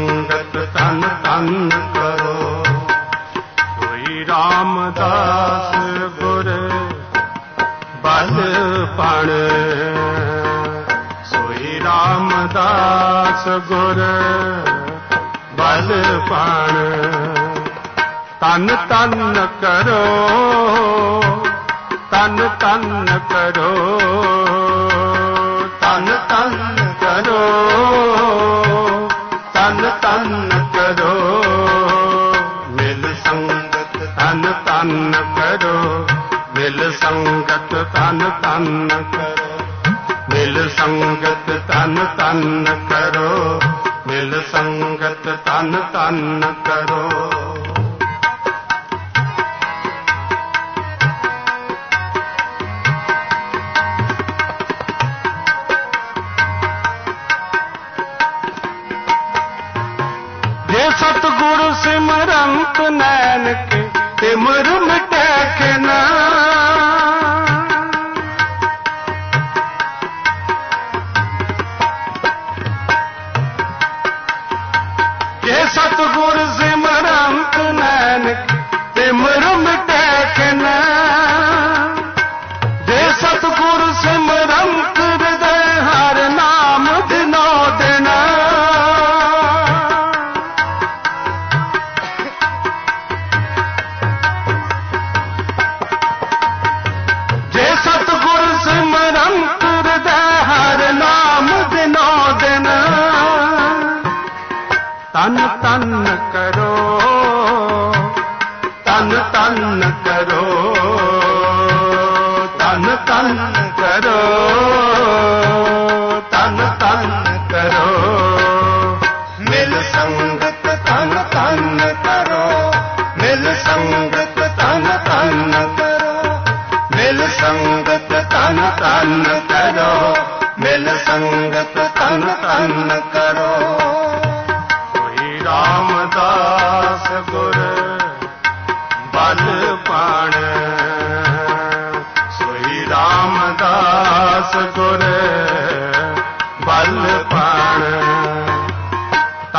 ਸੰਗਤ ਤਨ ਤਨ ਕਰੋ। ਕੋਈ ਰਾਮਦਾਸ ਗੁਰ ਬਲ ਪਣ। ਸੋਈ ਰਾਮਦਾਸ ਗੁਰ ਬਲ ਪਣ। ਤਨ ਤਨ ਕਰੋ। ਤਨ ਤਨ ਕਰੋ। ਤਨ ਤਨ ਕਰੋ। ਮਿਲ ਸੰਗਤ ਤਨ ਤਨ ਕਰੋ। ਮਿਲ ਸੰਗਤ ਤਨ ਤਨ ਕਰੋ। ਮਿਲ ਸੰਗਤ ਤਨ ਤਨ ਕਰੋ। ਮਿਲ ਸੰਗਤ ਤਨ ਤਨ ਕਰੋ। ਸਤਿਗੁਰ ਸਿਮਰੰਤ ਨੈਣ ਕੇ ਤਿਮਰ ਮਿਟੈ ਕੇ ਨਾ। ਜੇ ਸਤਿਗੁਰ ਤਨ ਤਨ ਕਰੋ ਤਨ ਤਨ ਕਰੋ।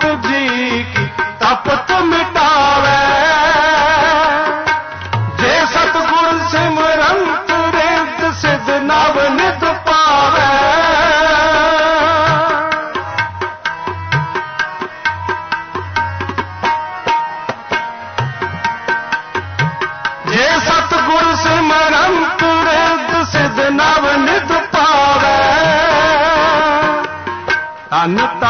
ਸਿਮਰੰਤ ਜੀ ਤਪਤ ਮਿਟਾਵੇ। ਜੇ ਸਤਿਗੁਰ ਸਿਮਰੰਤ ਰਿਤ ਸਿਧ ਨਵ ਨਿਤ ਪਾਵੇ। ਜੇ ਸਤਿਗੁਰ ਸਿਮਰੰਤ ਤੁਰੰਤ ਸਿਧ ਨਵ ਨਿਤ ਪਾਵੇ। ਤਨ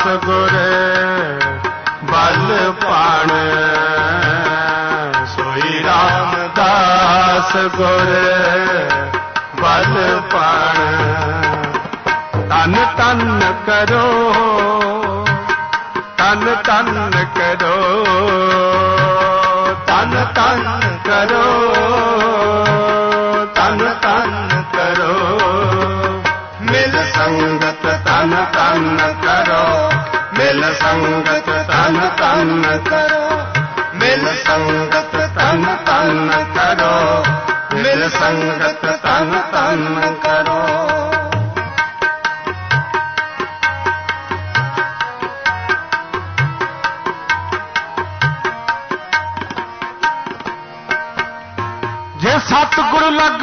ਸਤਗੁਰ ਬਲ ਪਾਣ। ਸੋਈ ਰਾਮ ਦਾਸ ਗੁਰ ਬਲ ਪਾਣ। ਤਨ ਤਨ ਕਰੋ ਤਨ ਕਰੋ ਮਿਲ ਸੰਗਤ ਤਨ ਤਨ ਕਰੋ ਮਿਲ ਸੰਗਤ ਤਨ ਤਨ ਕਰੋ ਮਿਲ ਸੰਗਤ ਤਨ ਤਨ ਕਰੋ ਸਤਿਗੁਰ ਲੱਗ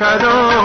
करो